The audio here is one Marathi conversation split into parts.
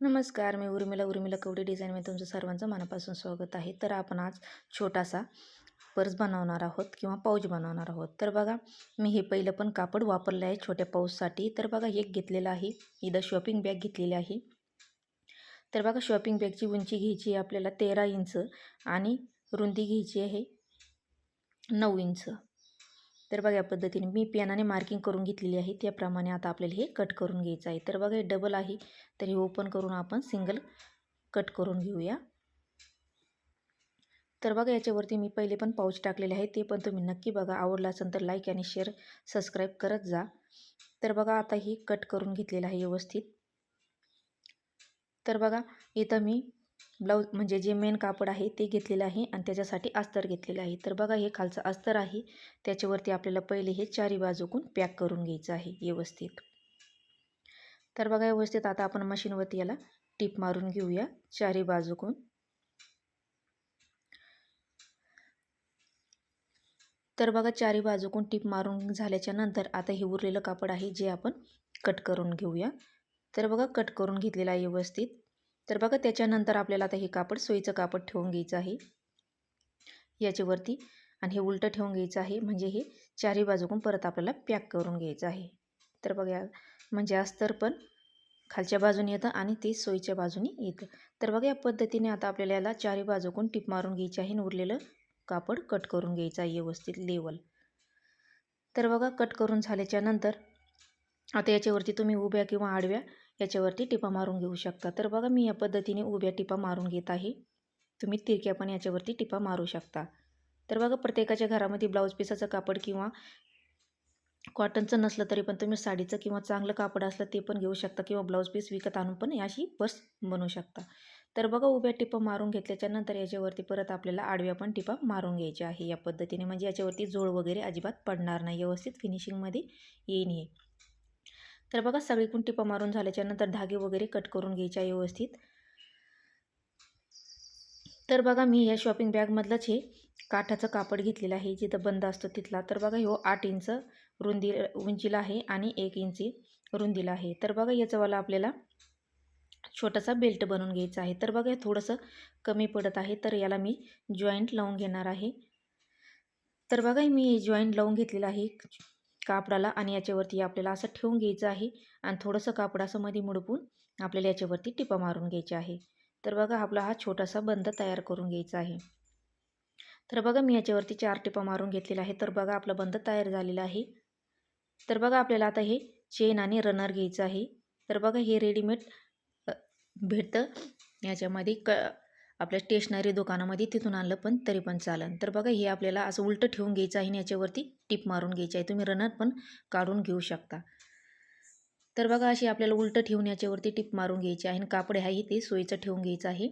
नमस्कार मी उर्मिला उर्मिला कवडी डिझाईनमध्ये तुमचं सर्वांचं मनापासून स्वागत आहे. तर आपण आज छोटासा पर्स बनवणार आहोत किंवा पाऊच बनवणार आहोत. तर बघा मी हे पहिलं पण कापड वापरलं आहे छोट्या पाऊससाठी तर बघा एक घेतलेलं आहे. इथं शॉपिंग बॅग घेतलेली आहे. तर बघा शॉपिंग बॅगची उंची घ्यायची आहे आपल्याला तेरा इंच आणि रुंदी घ्यायची आहे नऊ इंच. तर बघा या पद्धतीने मी पेनाने मार्किंग करून घेतलेली आहे. त्याप्रमाणे आता आपल्याला हे कट करून घ्यायचं आहे. तर बघा हे डबल आहे. तर हे ओपन करून आपण सिंगल कट करून घेऊया. तर बघा याच्यावरती मी पहिले पण पाऊच टाकलेले आहे. ते पण तुम्ही नक्की बघा. आवडला असेल तर लाईक आणि शेअर सबस्क्राईब करत जा. तर बघा आता ही कट करून घेतलेलं आहे व्यवस्थित. तर बघा इथं मी ब्लाऊज म्हणजे जे मेन कापड आहे ते घेतलेलं आहे आणि त्याच्यासाठी अस्तर घेतलेलं आहे. तर बघा हे खालचं अस्तर आहे. त्याच्यावरती आपल्याला पहिले हे चारी बाजूकून पॅक करून घ्यायचं आहे व्यवस्थित. तर बघा व्यवस्थित आता आपण मशीनवरती याला टीप मारून घेऊया. चारी बाजूकून. तर बघा चारी बाजूकून टीप मारून झाल्याच्यानंतर आता हे उरलेलं कापड आहे जे आपण कट करून घेऊया. तर बघा कट करून घेतलेलं आहे व्यवस्थित. तर बघा त्याच्यानंतर आपल्याला आता हे कापड सोयीचं कापड ठेवून घ्यायचं आहे. याच्यावरती आणि हे उलटं ठेवून घ्यायचं आहे. म्हणजे हे चारी बाजूकून परत आपल्याला पॅक करून घ्यायचं आहे. तर बघा म्हणजे अस्तर पण खालच्या बाजूने येतं आणि ते सोयीच्या बाजूने येतं. तर बघा या पद्धतीने आता आपल्याला याला चारी बाजूकून टीप मारून घ्यायची आहे उरलेलं कापड कट करून घ्यायचं आहे व्यवस्थित लेवल तर बघा कट करून झाल्याच्यानंतर आता याच्यावरती तुम्ही उभ्या किंवा आडव्या याच्यावरती टिपा मारून घेऊ शकता. तर बघा मी या पद्धतीने उभ्या टिपा मारून घेत आहे. तुम्ही तिरक्या पण याच्यावरती टिपा मारू शकता. तर बघा प्रत्येकाच्या घरामध्ये ब्लाऊज पिसाचं कापड किंवा कॉटनचं नसलं तरी पण तुम्ही साडीचं किंवा चांगलं कापड असलं ते पण घेऊ शकता किंवा ब्लाऊज पीस विकत आणून पण याशी पर्स बनवू शकता. तर बघा उभ्या टिपा मारून घेतल्याच्या नंतर याच्यावरती परत आपल्याला आडव्या पण टिपा मारून घ्यायच्या आहे. या पद्धतीने म्हणजे याच्यावरती जोड वगैरे अजिबात पडणार नाही. व्यवस्थित फिनिशिंगमध्ये येईन हे. तर बघा सगळीकडून टिपा मारून झाल्याच्यानंतर धागे वगैरे कट करून घ्यायच्या व्यवस्थित. तर बघा मी या शॉपिंग बॅगमधलंच हे काठाचं कापड घेतलेलं आहे जिथं बंद असतो तिथला. तर बघा ह्यो आठ इंच रुंदी उंचीला आहे आणि एक इंची रुंदीला आहे. तर बघा याचंवाला आपल्याला छोटासा बेल्ट बनवून घ्यायचा आहे. तर बघा थोडंसं कमी पडत आहे तर याला मी जॉईंट लावून घेणार आहे. तर बघा मी जॉईंट लावून घेतलेलं आहे. कापडाला आणि याच्यावरती आपल्याला असं ठेवून घ्यायचं आहे आणि थोडंसं कापड असं मध्ये मुडपून आपल्याला याच्यावरती टिपा मारून घ्यायचे आहे. तर बघा आपला हा छोटासा बंद तयार करून घ्यायचा आहे. तर बघा मी याच्यावरती चार टिपा मारून घेतलेला आहे तर बघा आपला बंद तयार झालेला आहे. तर बघा आपल्याला आता हे चेन आणि रनर घ्यायचं आहे. तर बघा हे रेडीमेड भेटतं. याच्यामध्ये क आपल्या स्टेशनरी दुकानामध्ये तिथून आणलं पण तरी पण चालन. तर बघा हे आपल्याला असं उलटं ठेवून घ्यायचं आहे आणि याच्यावरती टिप मारून घ्यायची आहे. तुम्ही रनर पण काढून घेऊ शकता. तर बघा अशी आपल्याला उलटं ठेवून याच्यावरती टिप मारून घ्यायची आहे आणि कापड आहे ते सोयीचं ठेवून घ्यायचं आहे.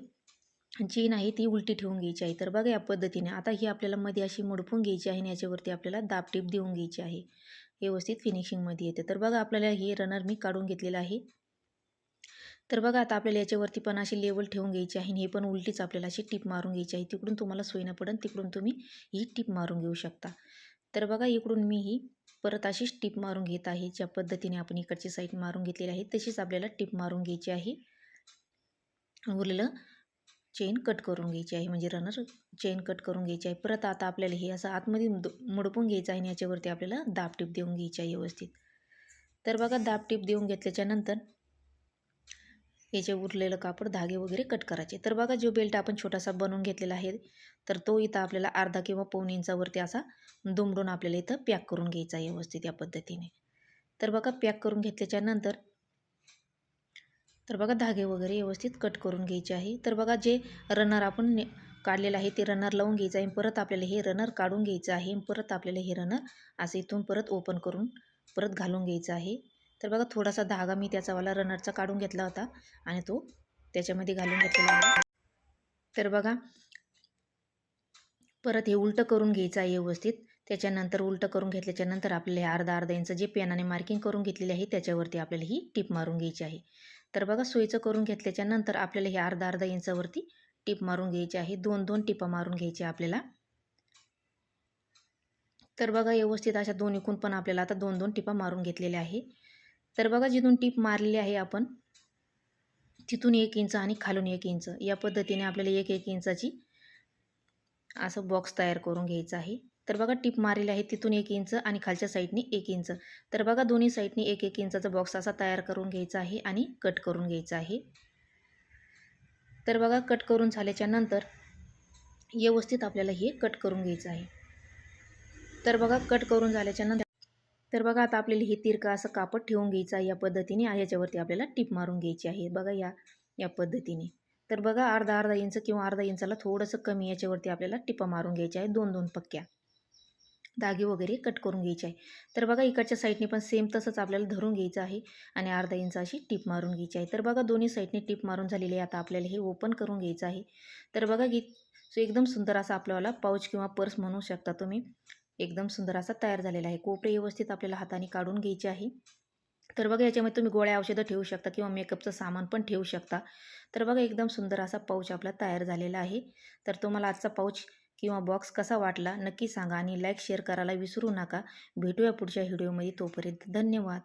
आणि चेन आहे ती उलटी ठेवून घ्यायची आहे. तर बघा या पद्धतीने आता ही आपल्याला मध्ये अशी मुडपून घ्यायची आहे आणि याच्यावरती आपल्याला दाब टिप देऊन घ्यायची आहे. व्यवस्थित फिनिशिंगमध्ये येते. तर बघा आपल्याला हे रनर मी काढून घेतलेलं आहे. तर बघा आता आपल्याला याच्यावरती पण अशी लेवल ठेवून घ्यायची आहे आणि हे पण उलटीच आपल्याला अशी टीप मारून घ्यायची आहे. तिकडून तुम्हाला सोयीनं पडेल तिकडून तुम्ही ही टीप मारून घेऊ शकता. तर बघा इकडून मी ही परत अशीच टीप मारून घेत आहे. ज्या पद्धतीने आपण इकडची साईड मारून घेतलेली आहे तशीच आपल्याला टीप मारून घ्यायची आहे. उरलेलं चेन कट करून घ्यायची आहे. म्हणजे रनर चेन कट करून घ्यायची आहे. परत आता आपल्याला हे असं आतमध्ये मुडपून घ्यायचं आहे आणि याच्यावरती आपल्याला दाबटीप देऊन घ्यायची आहे व्यवस्थित. तर बघा दाब टिप देऊन घेतल्याच्यानंतर हे जे उरलेलं कापड धागे वगैरे कट करायचे. तर बघा जो बेल्ट आपण छोटासा बनवून घेतलेला आहे तर तो इथं आपल्याला अर्धा किंवा पाऊन इंचावरती असा दुमडून आपल्याला इथं पॅक करून घ्यायचा आहे व्यवस्थित या पद्धतीने. तर बघा पॅक करून घेतल्याच्यानंतर तर बघा धागे वगैरे व्यवस्थित कट करून घ्यायचे आहे. तर बघा जे रनर आपण काढलेलं आहे ते रनर लावून घ्यायचं आहे. परत आपल्याला हे रनर काढून घ्यायचं आहे. परत आपल्याला हे रनर असं इथून परत ओपन करून परत घालून घ्यायचं आहे. तर बघा थोडासा धागा मी त्याचावाला रनरचा काढून घेतला होता आणि तो त्याच्यामध्ये घालून घेतलेला आहे. तर बघा परत हे उलटं करून घ्यायचं आहे व्यवस्थित. त्याच्यानंतर उलटं करून घेतल्याच्यानंतर आपल्याला हे अर्धा अर्धा इंच जे पेनाने मार्किंग करून घेतलेले आहे त्याच्यावरती आपल्याला ही टीप मारून घ्यायची आहे. तर बघा सोयीचं करून घेतल्याच्यानंतर आपल्याला हे अर्धा अर्धा इंचावरती टीप मारून घ्यायची आहे. दोन दोन टिपा मारून घ्यायची आपल्याला. तर बघा व्यवस्थित अशा दोन्हीकून पण आपल्याला आता दोन दोन टिपा मारून घेतलेल्या आहे. तर बघा जिथून टीप मारलेली आहे आपण तिथून एक इंच आणि खालून एक इंच. या पद्धतीने आपल्याला एक एक इंचाची असं बॉक्स तयार करून घ्यायचं आहे. तर बघा टीप मारलेली आहे तिथून एक इंच आणि खालच्या साईडने एक इंच. तर बघा दोन्ही साईडने एक एक इंचाचा बॉक्स असा तयार करून घ्यायचा आहे आणि कट करून घ्यायचा आहे. तर बघा कट करून झाल्याच्यानंतर व्यवस्थित आपल्याला हे कट करून घ्यायचं आहे. तर बघा कट करून झाल्याच्यानंतर तर बघा आता आपल्याला हे तिरका असं कापड ठेवून घ्यायचं आहे या पद्धतीने याच्यावरती आपल्याला टीप मारून घ्यायची आहे. बघा या या पद्धतीने. तर बघा अर्धा अर्धा इंच किंवा अर्धा इंचाला थोडंसं कमी याच्यावरती आपल्याला टिपा मारून घ्यायच्या आहे. दोन दोन पक्क्या धागे वगैरे कट करून घ्यायचे आहे. तर बघा इकडच्या साईडने पण सेम तसंच आपल्याला धरून घ्यायचं आहे आणि अर्धा इंच अशी टीप मारून घ्यायची आहे. तर बघा दोन्ही साईडने टीप मारून झालेली आहे. आता आपल्याला हे ओपन करून घ्यायचं आहे. तर बघा की सो एकदम सुंदर असा आपल्याला पाऊच किंवा पर्स म्हणू शकता तुम्ही. एकदम सुंदर असा तयार झालेला आहे. कोपरे व्यवस्थित आपल्याला हाताने काढून घ्यायचे आहे. तर बघा याच्यामध्ये तुम्ही गोळ्या औषधं ठेवू शकता किंवा मेकअपचं सामान पण ठेवू शकता. तर बघा एकदम सुंदर असा पाऊच आपला तयार झालेला आहे. तर तुम्हाला आजचा पाऊच किंवा बॉक्स कसा वाटला नक्की सांगा आणि लाईक शेअर करायला विसरू नका. भेटूया पुढच्या व्हिडिओमध्ये तोपर्यंत धन्यवाद.